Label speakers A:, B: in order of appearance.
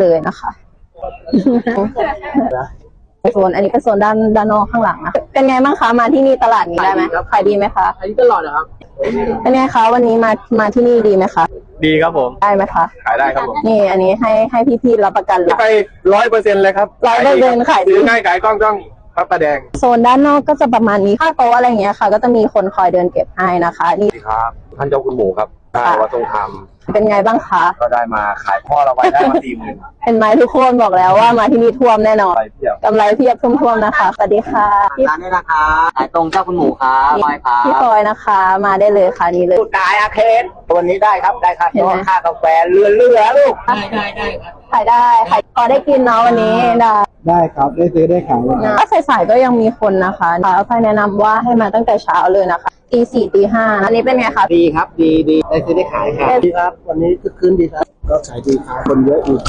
A: เลยนะคะโซนอันนี้เป็นโซนด้านด้านนอกข้างหลังนะเป็นไงบ้างคะมาที่นี่ตลาดนี้ได้ไหมขายดีไหมคะ
B: อันนี้ตลอดนะครับ
A: เป็นไงคะวันนี้มามาที่นี่ดีไหมคะ
B: ดีครับผม
A: ได้ไหมคะ
B: ขายได้ครับผม
A: นี่อันนี้ให้ให้พี่ๆรับประกันเลย
B: ไปร้อยเปอร์เซ็นต์เลยครับ
A: 100%ขายดี
B: ซื้อง่ายขายกล้องกล้องพระประแดง
A: โซนด้านนอกก็จะประมาณนี้ค่าโต๊ะอะไรอย่างเงี้ยค่ะ ก็จะมีคนคอยเดินเก็บให้นะคะ นี่
C: สวัสดีครับ ท่านเจ้าคุณหมูครับ ได้
A: ค่ะ
C: วัดทรงธรรม
A: เป็นไงบ้างคะ
C: ก็ได้มาขายพ่อเราไว้ได้มาสี่หมื่น
A: เห็นไหมทุกคนบอกแล้วว่ามาที่นี่ท่วมแน่นอน
C: ไปเที่ยว
A: กำไรเพียบท่วมๆนะคะ สวัสดีค่ะพี่
D: ร้านนี้นะครับขายตรงเจ้าคุณหมูครับบอยครับ
A: พี่ปอยนะคะ มาได้เลยค่ะนี่เลย
D: กายอาเคนวันนี้ได้ครับได้ครับ
A: เห็นไหม
D: ค่ากาแฟเรือเรือลูก
A: ขายได้ขายพอได้กินเนาะวันนี้ได้
E: ได้ครับได้ซื้อได้ขายเลย
A: ก็สายๆก็ยังมีคนนะคะค่ะพายแนะนำว่าให้มาตั้งแต่เช้าเลยนะคะ ตีสี่ตีห้าอันนี้เป็นไงคะ
D: ดีครับ ดีดีได้ซื้อได้ขายครับ
E: ดีครับ วันนี้คึกคืนดีครับ ก็ขายดีครับคนเยอะอีก